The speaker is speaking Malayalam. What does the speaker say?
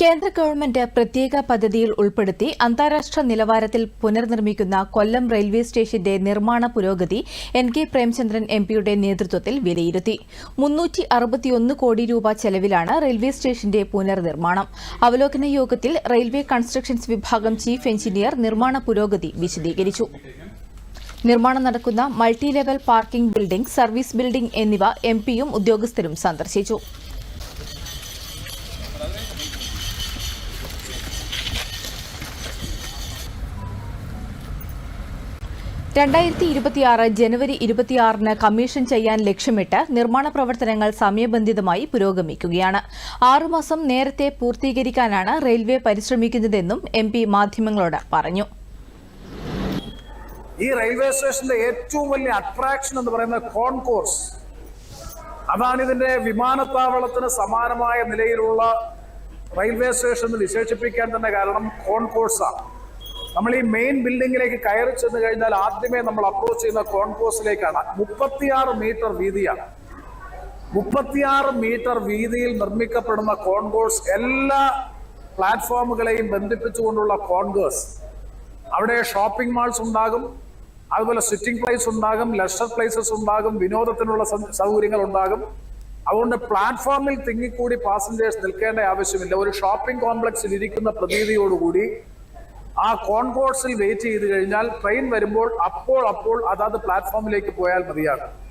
കേന്ദ്ര ഗവൺമെന്റ് പ്രത്യേക പദ്ധതിയിൽ ഉൾപ്പെടുത്തി അന്താരാഷ്ട്ര നിലവാരത്തിൽ പുനർനിർമ്മിക്കുന്ന കൊല്ലം റെയിൽവേ സ്റ്റേഷന്റെ നിർമ്മാണ പുരോഗതി എൻ കെ പ്രേമചന്ദ്രൻ എംപിയുടെ നേതൃത്വത്തിൽ വിലയിരുത്തി. മുന്നൂറ്റി അറുപത്തിയൊന്ന് കോടി രൂപ ചെലവിലാണ് റെയിൽവേ സ്റ്റേഷന്റെ പുനർനിർമ്മാണം. അവലോകന യോഗത്തിൽ റെയിൽവേ കൺസ്ട്രക്ഷൻസ് വിഭാഗം ചീഫ് എഞ്ചിനീയർ നിർമ്മാണ പുരോഗതി വിശദീകരിച്ചു. നിർമ്മാണം നടക്കുന്ന multi level parking building service building എന്നിവ എംപിയും ഉദ്യോഗസ്ഥരും സന്ദർശിച്ചു. രണ്ടായിരത്തി ഇരുപത്തിയാറ് ജനുവരി ഇരുപത്തിയാറിന് കമ്മീഷൻ ചെയ്യാൻ ലക്ഷ്യമിട്ട് നിർമ്മാണ പ്രവർത്തനങ്ങൾ സമയബന്ധിതമായി പുരോഗമിക്കുകയാണ്. ആറുമാസം നേരത്തെ പൂർത്തീകരിക്കാനാണ് റെയിൽവേ പരിശ്രമിക്കുന്നതെന്നും എം പി മാധ്യമങ്ങളോട് പറഞ്ഞു. ഈ റെയിൽവേ സ്റ്റേഷന്റെ ഏറ്റവും വലിയ അട്രാക്ഷൻ എന്ന് പറയുന്നത് കോൺകോഴ്സ് അതാണ് ഇതിന്റെ വിമാനത്താവളത്തിന് സമാനമായ നിലയിലുള്ള റെയിൽവേ സ്റ്റേഷൻ എന്ന് വിശേഷിപ്പിക്കാൻ തന്നെ കാരണം കോൺകോഴ്സാണ് നമ്മൾ ഈ മെയിൻ ബിൽഡിങ്ങിലേക്ക് കയറി ചെന്ന് കഴിഞ്ഞാൽ ആദ്യമേ നമ്മൾ അപ്രോച്ച് ചെയ്യുന്ന കോൺകോഴ്സിലേക്കാണ് മുപ്പത്തിയാറ് മീറ്റർ വീതിയാണ്. മുപ്പത്തിയാറ് മീറ്റർ വീതിയിൽ നിർമ്മിക്കപ്പെടുന്ന കോൺകോഴ്സ് എല്ലാ പ്ലാറ്റ്ഫോമുകളെയും ബന്ധിപ്പിച്ചുകൊണ്ടുള്ള കോൺകോഴ്സ് അവിടെ ഷോപ്പിംഗ് മാൾസ് ഉണ്ടാകും. അതുപോലെ സിറ്റിംഗ് പ്ലേസ് ഉണ്ടാകും ലെഷർ പ്ലേസസ് ഉണ്ടാകും വിനോദത്തിനുള്ള സൗകര്യങ്ങൾ ഉണ്ടാകും അതുകൊണ്ട് പ്ലാറ്റ്ഫോമിൽ തിങ്ങിക്കൂടി പാസഞ്ചേഴ്സ് നിൽക്കേണ്ട ആവശ്യമില്ല. ഒരു ഷോപ്പിംഗ് കോംപ്ലക്സിൽ ഇരിക്കുന്ന പ്രതീതിയോടുകൂടി ആ കോൺകോഴ്സിൽ വെയിറ്റ് ചെയ്ത് കഴിഞ്ഞാൽ ട്രെയിൻ വരുമ്പോൾ അപ്പോൾ അപ്പോൾ അതാത് പ്ലാറ്റ്ഫോമിലേക്ക് പോയാൽ മതിയാകും